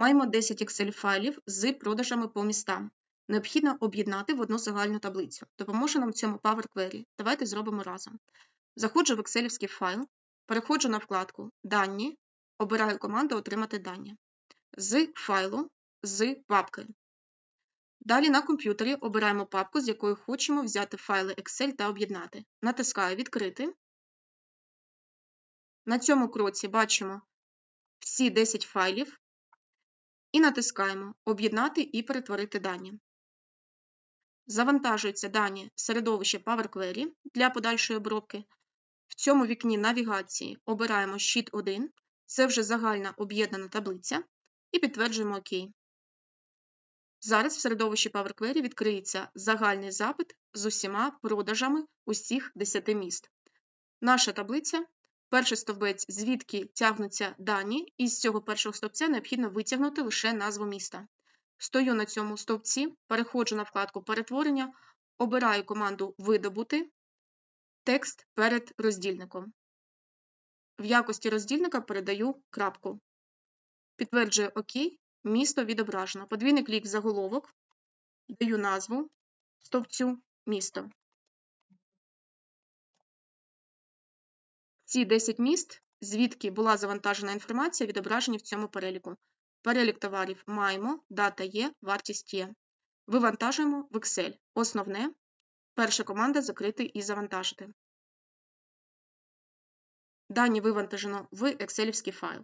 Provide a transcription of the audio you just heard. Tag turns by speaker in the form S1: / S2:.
S1: Маємо 10 Excel файлів з продажами по містам. Необхідно об'єднати в одну загальну таблицю. Допоможе нам в цьому Power Query. Давайте зробимо разом. Заходжу в Excel файл, переходжу на вкладку Дані, обираю команду Отримати дані. З файлу, з папки. Далі на комп'ютері обираємо папку, з якої хочемо взяти файли Excel та об'єднати. Натискаю Відкрити. На цьому кроці бачимо всі 10 файлів і натискаємо Об'єднати і перетворити дані. Завантажуються дані в середовище Power Query для подальшої обробки. В цьому вікні навігації обираємо Sheet 1, це вже загальна об'єднана таблиця, і підтверджуємо ОК. Зараз в середовищі Power Query відкриється загальний запит з усіма продажами усіх 10 міст. Наша таблиця перший стовбець, звідки тягнуться дані, і з цього першого стовпця необхідно витягнути лише назву міста. Стою на цьому стовпці, переходжу на вкладку Перетворення, обираю команду Видобути текст перед роздільником. В якості роздільника передаю крапку. Підтверджую ОК, місто відображено. Подвійний клік заголовок, даю назву стовпцю місто. Ці 10 міст, звідки була завантажена інформація, відображені в цьому переліку. Перелік товарів маємо, дата є, вартість є. Вивантажуємо в Excel. Основне. Перша команда закрити і завантажити. Дані вивантажено в Excel файл.